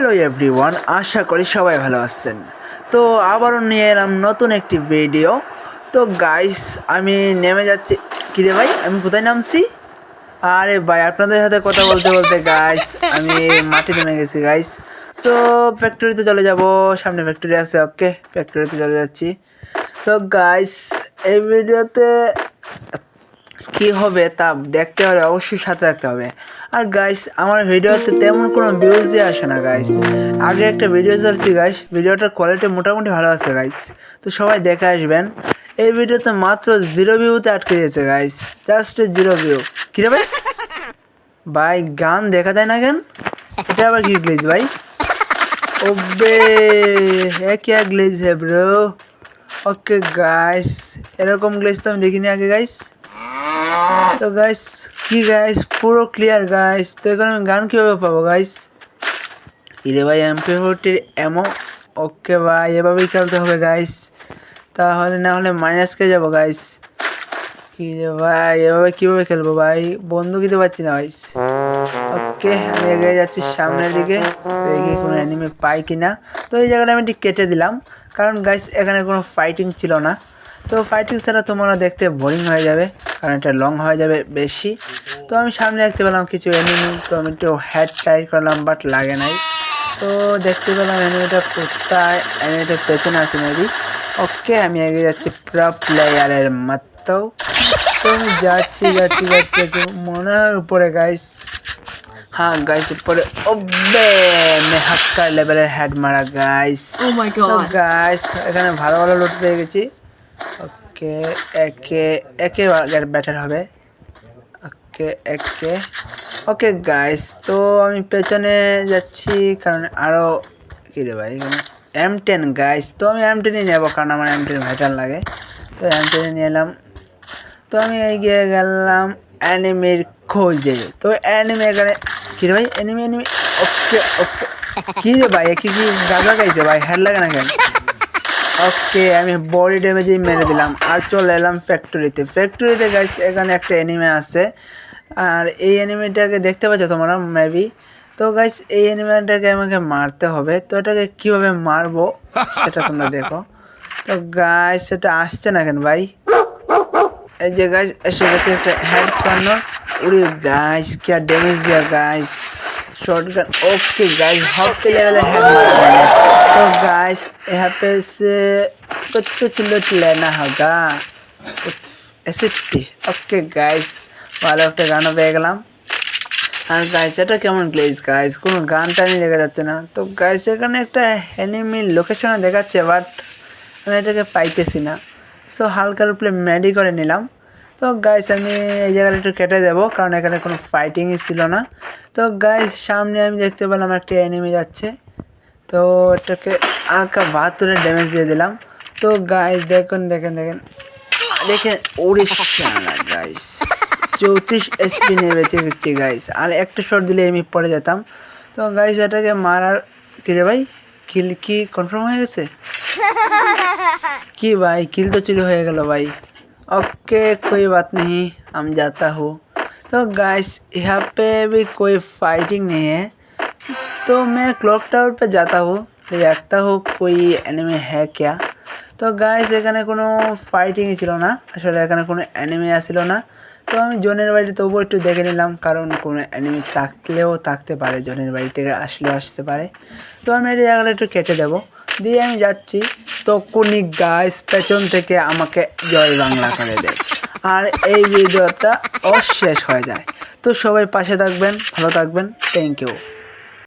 Hello everyone, আশা করি সবাই ভালো আছেন। তো আবারও নিয়ে এলাম নতুন একটি ভিডিও। তো গাইস আমি নেমে যাচ্ছি। কিরে ভাই, আমি কোথায় নামছি? আরে ভাই, আপনাদের সাথে কথা বলতে বলতে গাইস আমি মাঠে নেমে গেছি গাইস তো ফ্যাক্টরিতে চলে যাব, সামনে ফ্যাক্টরি আছে ওকে ফ্যাক্টরিতে চলে যাচ্ছি। তো গাইস এই ভিডিওতে কি হবে তা দেখতে হলে অবশ্যই সাথে রাখতে হবে। আর গাইস আমার ভিডিওতে তেমন কোনো ভিউজই আসে না গাইস আগে একটা ভিডিও ছাড়ছি গাইস ভিডিওটার কোয়ালিটি মোটামুটি ভালো আছে গাইস তো সবাই দেখে আসবেন। এই ভিডিওতে মাত্র জিরো ভিউতে আটকে দিয়েছে গাইস জাস্ট জিরো ভিউ কী রে ভাই? ভাই, গান দেখা যায় না কেন? এটা আবার কি গ্লিজ ভাই? ওবে क्या গ্লিজ হে ব্রো ওকে গাইস এরকম গ্লিজ তো আমি দেখিনি আগে গাইস তো গাইস কি গাইস পুরো ক্লিয়ার গাইস তো এখন আমি গান কীভাবে পাবো গাইস ইরে ভাই এমপি ফোরটির এমন ওকে ভাই, এভাবেই খেলতে হবে গাইস তাহলে না হলে মাইনাসকে যাব গাইস কি রে ভাই, এভাবে কীভাবে খেলব ভাই? বন্ধু দিতে পারছি না গাইস ওকে আমি এগিয়ে যাচ্ছি সামনের দিকে। দেখি কোনো অ্যানিমে পাই কি না তো এই জায়গাটা আমি ঠিক কেটে দিলাম। কারণ গাইস এখানে কোনো ফাইটিং ছিল না। তো ফাইটিং ছাড়া তোমরা দেখতে বোরিং হয়ে যাবে কারণ এটা লং হয়ে যাবে বেশি। তো আমি সামনে দেখতে পেলাম কিছু এনিমি তো আমি একটু হেড ট্রাই করলাম বাট লাগে নাই। তো দেখতে পেলাম অ্যানিমেটা কোথায় অ্যানিমেটার পেছনে আছে মেবি ওকে আমি এগিয়ে যাচ্ছি প্র প্লেয়ারের মাত্র। তো আমি যাচ্ছি যাচ্ছি যাচ্ছি যাচ্ছি। মনে হয় উপরে গাইস হ্যাঁ গাইস উপরে। ওবে মে হাক্কার লেভেলের হেড মারা গাইস Oh গাইস এখানে ভালো ভালো লুট পেয়ে গেছি। ওকে, একে একে ব্যাটার হবে। ওকে, একে। ওকে গাইস তো আমি পেছনে যাচ্ছি, কারণ আরও কী রে ভাই এখানে এম টেন গাইস তো আমি এম টেনই নেব, কারণ আমার এম টেন ভাইটাল লাগে। তো এম টেনে নিয়ে এলাম তো আমি এগিয়ে গেলাম অ্যানিমের খোঁজে তো অ্যানিমে এখানে, কী রে ভাই অ্যানিমে অ্যানিমে ওকে ওকে। কী রে ভাই একে কি গাজা গাইছে ভাই হ্যাড লাগে না কেন? ওকে আমি বডি ড্যামেজেই মেরে দিলাম। আর চলে এলাম ফ্যাক্টরিতে ফ্যাক্টরিতে গাইস এখানে একটা অ্যানিমে আছে। আর এই অ্যানিমেটাকে দেখতে পাচ্ছ তোমরা মেবি তো গাইস এই অ্যানিমেটাকে আমাকে মারতে হবে। তো এটাকে কীভাবে মারবো, সেটা তোমরা দেখো। তো গাইস সেটা আসছে না কেন ভাই? এই যে গাইস এসে গেছে একটা হেড স্পান্ন উড়ি গাইস কে ড্যামেজ দিয়া guys short gun okay guys hop পেলে গেলে হেড মারা তো गाइस यहाँ पे से कुछ कुछ लूट लेना होगा कुछ ऐसे ओके गाइस ভালো একটা গানও পেয়ে গেলাম আর গাইস এটা কেমন গ্লেজ গাইস কোনো গান টানই দেখা যাচ্ছে না তো গাইস এখানে একটা এনিমি লোকেশনে দেখাচ্ছে বাট আমি এটাকে পাইতেছি না সো হালকার উপরে ম্যাডি করে নিলাম তো গাইস আমি এই জায়গাটা একটু কেটে দেবো কারণ এখানে কোনো ফাইটিংই ছিল না তো গাইস সামনে আমি দেখতে পেলাম একটা এনিমি যাচ্ছে তো এটাকে হালকা বাহাত্তরের ড্যামেজ দিয়ে দিলাম তো গাইস দেখুন দেখেন দেখেন দেখেন উড়িষ্যা গাইস চৌত্রিশ এসপি নিয়ে বেঁচে গেছি গাইস আর একটা শট দিলে আমি পড়ে যেতাম তো গাইস এটাকে মারার কি রে ভাই কিল কি কনফার্ম হয়ে গেছে কি भाई किल तो चुरी हो गया भाई ओके कोई बात नहीं हम जाता हूँ तो गाइस यहाँ पे भी कोई फाइटिंग नहीं है तो मैं क्लॉक टावर पे जाता हूँ देखता हूँ कोई एनिमे है क्या তো গাইস এখানে কোনো ফাইটিংই ছিল না আসলে এখানে কোনো অ্যানিমে আসছিল না তো আমি জনের বাড়ি তবুও একটু দেখে নিলাম কারণ কোনো অ্যানিমি থাকলেও থাকতে পারে জনের বাড়ি থেকে আসলেও আসতে পারে তো আমি এই জায়গাটা একটু কেটে দেবো দিয়ে আমি যাচ্ছি তখনই গাইস পেছন থেকে আমাকে জয় বাংলা করে দেয় আর এই ভিডিওটা অশেষ হয়ে যায় তো সবাই পাশে থাকবেন ভালো থাকবেন থ্যাংক ইউ